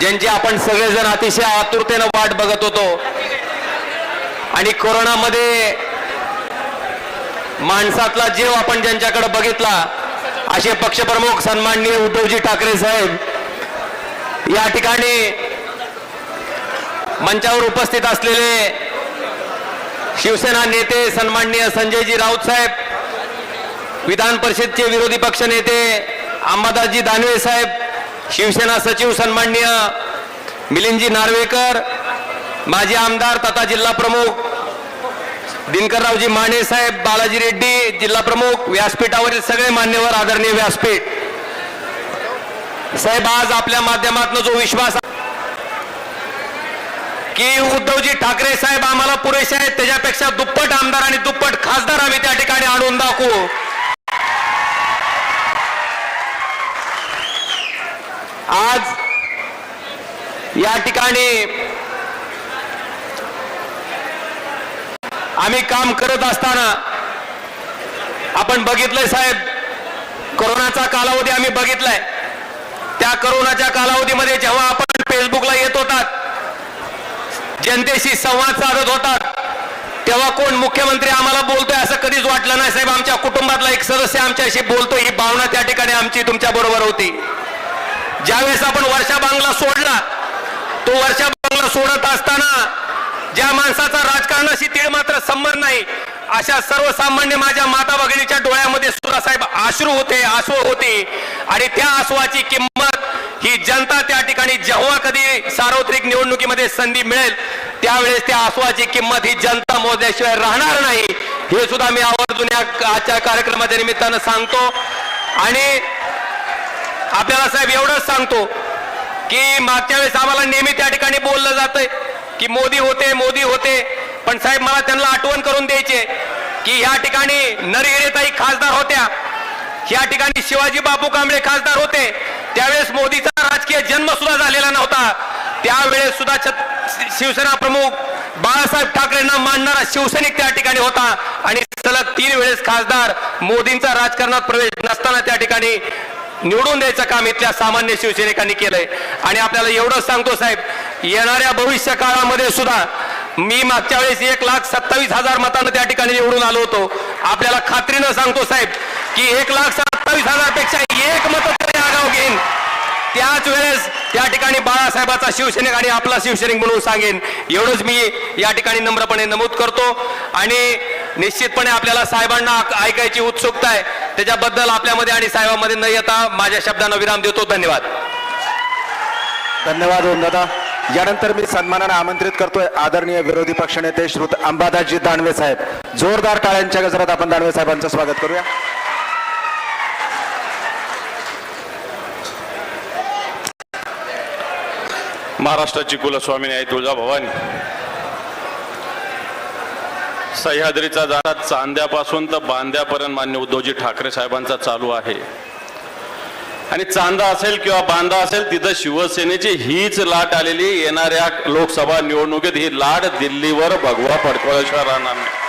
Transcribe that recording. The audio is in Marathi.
ज्यांची आपण सगळेजण अतिशय आतुरतेनं वाट बघत होतो. आणि कोरोनामध्ये माणसातला जीव आपण ज्यांच्याकडे बघितला असे पक्षप्रमुख सन्माननीय उद्धवजी ठाकरे साहेब या ठिकाणी मंचावर उपस्थित असलेले शिवसेना नेते सन्माननीय संजयजी राऊत साहेब विधान परिषदचे विरोधी पक्ष नेते अंबादासजी दानवे साहेब शिवसेना सचिव सन्माननीय मिलिंदजी नार्वेकर माजी आमदार तथा जिल्हा प्रमुख दिनकररावजी माने साहेब बालाजी रेड्डी जिल्हा प्रमुख व्यासपीठावरील सगळे मान्यवर आदरणीय व्यासपीठ. साहेब आज आपल्या माध्यमातून जो विश्वास की उद्धवजी ठाकरे साहेब आम्हाला पुरेसे आहेत त्याच्यापेक्षा दुप्पट आमदार आणि दुप्पट खासदार आम्ही त्या ठिकाणी आणून दाखवू. आज या ठिकाणी आम्ही काम करत असताना आपण बघितलंय साहेब कोरोनाचा कालावधी आम्ही बघितलाय. त्या कोरोनाच्या कालावधीमध्ये जेव्हा आपण फेसबुकला येत होतात जनतेशी संवाद साधत होतात तेव्हा कोण मुख्यमंत्री आम्हाला बोलतोय असं कधीच वाटलं नाही साहेब. आमच्या कुटुंबातला एक सदस्य आमच्याशी बोलतोय. ही भावना त्या ठिकाणी आमची तुमच्या बरोबर होती. ज्यावेळेस आपण वर्षा बांगला सोडला तो वर्षा बांगला सोडत असताना ज्या माणसाचा राजकारणाशी तीळ मात्र संबंध नाही अशा सर्वसामान्य माझ्या माता भगिनीच्या डोळ्यामध्ये सुरासाहेब आश्रू होते आसू होते. आणि त्या आसवाची किंमत ही जनता त्या ठिकाणी जेव्हा कधी सार्वत्रिक निवडणुकीमध्ये संधी मिळेल त्यावेळेस त्या आसवाची किंमत ही जनता मोजल्याशिवाय राहणार नाही. हे सुद्धा मी आवर्जून या आजच्या कार्यक्रमाच्या निमित्तानं सांगतो. आणि आपल्याला साहेब एवढंच सांगतो की मागच्या वेळेस आम्हाला नेहमी त्या ठिकाणी बोललं जातंय की मोदी होते मोदी होते. पण साहेब मला त्यांना आठवण करून द्यायचे की या ठिकाणी नरहिरेताई खासदार होत्या. या ठिकाणी शिवाजी बापू कांबळे खासदार होते. त्यावेळेस मोदीचा राजकीय जन्म सुद्धा झालेला नव्हता. त्यावेळेस सुद्धा छत- शिवसेना प्रमुख बाळासाहेब ठाकरेंना मानणारा शिवसैनिक त्या ठिकाणी होता. आणि सलग तीन वेळेस खासदार मोदींचा राजकारणात प्रवेश नसताना त्या ठिकाणी निवडून द्यायचं काम इथल्या सामान्य शिवसैनिकांनी केलंय. आणि आपल्याला एवढंच सांगतो साहेब येणाऱ्या भविष्य काळामध्ये सुद्धा मी मागच्या वेळेस एक लाख सत्तावीस हजार मतानं त्या ठिकाणी निवडून आलो होतो. आपल्याला खात्रीनं सांगतो साहेब की एक लाख सत्तावीस हजारपेक्षा एक मत तरी आगाव घेईन. त्याच वेळेस त्या ठिकाणी बाळासाहेबाचा शिवसैनिक आणि आपला शिवसैनिक म्हणून सांगेन. एवढंच मी या ठिकाणी नम्रपणे नमूद करतो. आणि निश्चितपणे आपल्याला साहेबांना ऐकायची उत्सुकता आहे. त्याच्याबद्दल आपल्यामध्ये आणि साहेबांमध्ये न येता माझ्या शब्दांना विराम देतो. धन्यवाद. धन्यवाद दादा यानंतर मी सन्मानाने आमंत्रित करतोय आदरणीय विरोधी पक्षनेते श्रुत अंबादासजी दानवे साहेब. जोरदार टाळ्यांच्या गजरात आपण दानवे साहेबांचं स्वागत करूया. महाराष्ट्राची कुलस्वामिनी आई तुळजाभवानी. सह्याद्रीचा जाता चांद्यापासून तर बांद्यापर्यंत मान्य उद्धवजी ठाकरे साहेबांचा चालू आहे. आणि चांदा असेल किंवा बांदा असेल तिथं शिवसेनेची हीच लाट आलेली येणाऱ्या लोकसभा निवडणुकीत ही लाट दिल्लीवर भगवा फडकवल्याशिवाय राहणार नाही